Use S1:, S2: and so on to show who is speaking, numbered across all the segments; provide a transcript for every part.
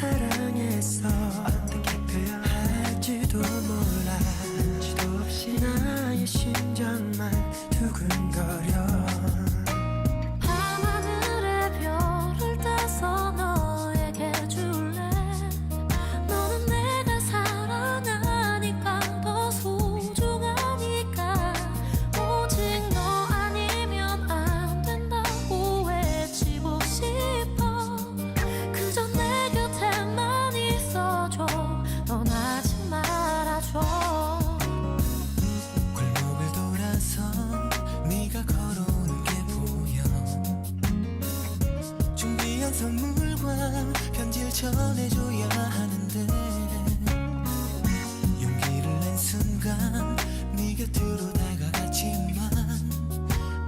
S1: 사랑했어 어떻게 표현할지도 몰라. 눈치도 없이 나의 심장만 두근거려 선물과 편지를 전해줘야 하는데 용기를 낸 순간 네 곁으로 다가갔지만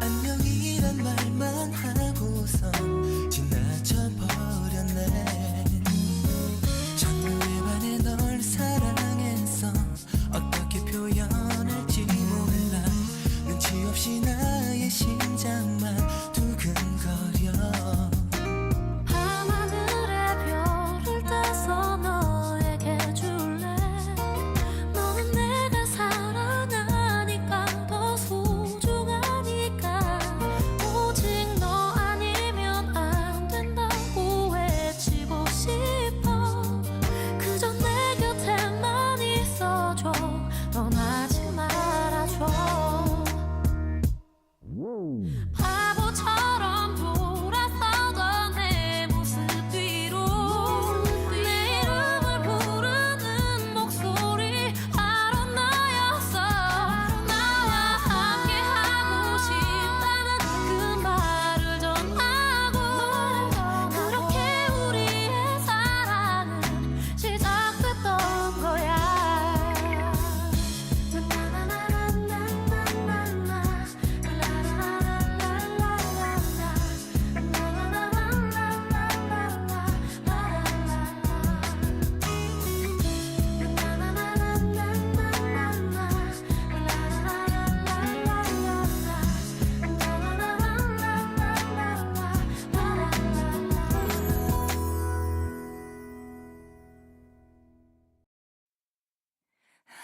S1: 안녕이란 말만 하고선 지나쳐 버렸네. 첫눈에 반해 널 사랑했어 어떻게 표현할지 몰라. 눈치 없이 나의 심장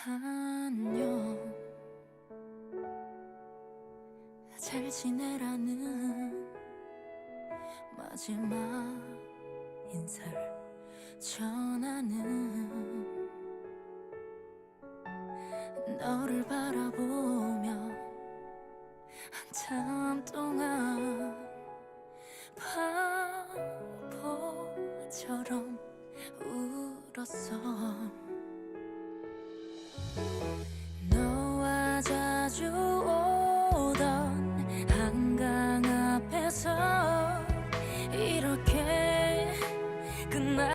S2: 안녕 잘 지내라는 마지막 인사를 전하는 너를 바라보며 한참 동안 바보처럼 울었어 자주